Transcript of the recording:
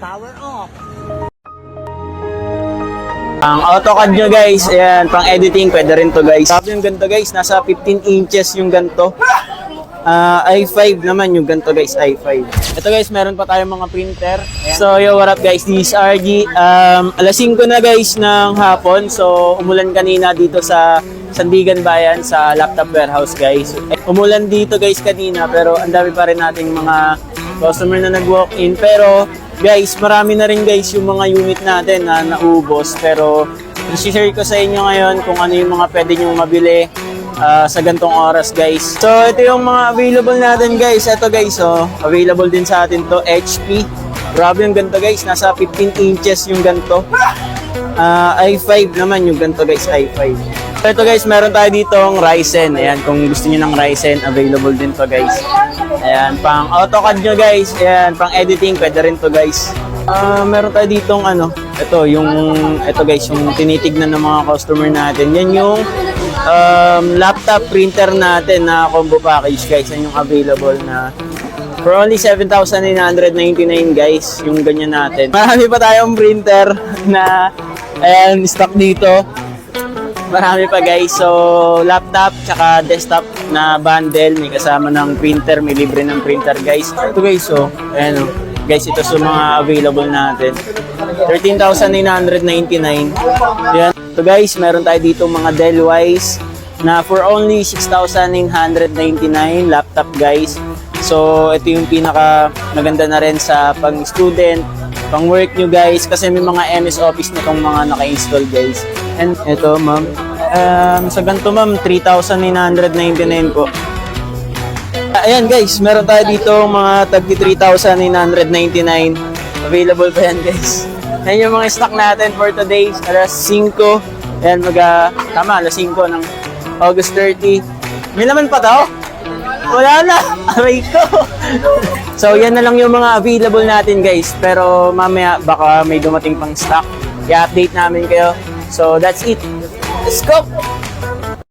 Power off. Ang AutoCAD nyo guys, ayan, pang editing, pwede rin to guys. Tapos yung ganito guys, nasa 15 inches yung ganito. Ah, i5 naman yung ganito guys, i5. Ito guys, meron pa tayong mga printer. So yo, what up guys, this is RG. Um, alas 5 na guys ng hapon. So umulan kanina dito sa Sandigan Bayan sa laptop warehouse guys. Umulan dito guys kanina pero ang dami pa rin nating mga customer na nag-walk in. Pero guys, marami na rin guys yung mga unit natin na naubos. Pero i-share ko sa inyo ngayon kung ano yung mga pwede nyo mabili ah, sa gantong oras guys. So ito yung mga available natin guys. Ito guys, oh, available din sa atin to HP. Grabe yung ganito guys, nasa 15 inches yung ganito. Ah, i5 naman yung ganito guys, i5. So ito guys, meron tayo ditong Ryzen. Ayan, kung gusto niyo ng Ryzen, available din to guys. Ayan, pang AutoCAD nyo guys. Ayan, pang editing, pwede rin to guys. Ah, meron tayo ditong ano, ito yung ito guys, yung tinitignan ng mga customer natin. Yan yung um, laptop printer natin na combo package guys. Yan yung available na For only 7,999 guys, yung ganyan natin. Marami pa tayong printer na ayan, stock dito. Marami pa guys. So, laptop tsaka desktop na bundle. May kasama ng printer, may libre ng printer guys. Ito guys, so, ayan o. Guys, ito sa mga available natin. 13,999. Yan. So guys, meron tayo dito mga Dell Wise na for only 6,999 laptop guys. So, ito yung pinaka maganda na rin sa pang-student, pang-work nyo guys kasi may mga MS Office na itong mga naka-install guys. And ito ma'am, um, sa ganito ma'am, 3,999 po. Ayan guys, meron tayo dito mga tagpi 3,999. Available pa yan guys. Yan yung mga stock natin for today. Alas 5. Ayan, mag, ah, tama, alas 5 ng August 30. May laman pa to? Wala na. Aray ko. so, yan na lang yung mga available natin guys. Pero mamaya baka may dumating pang stock. I-update namin kayo. So, that's it. Let's go!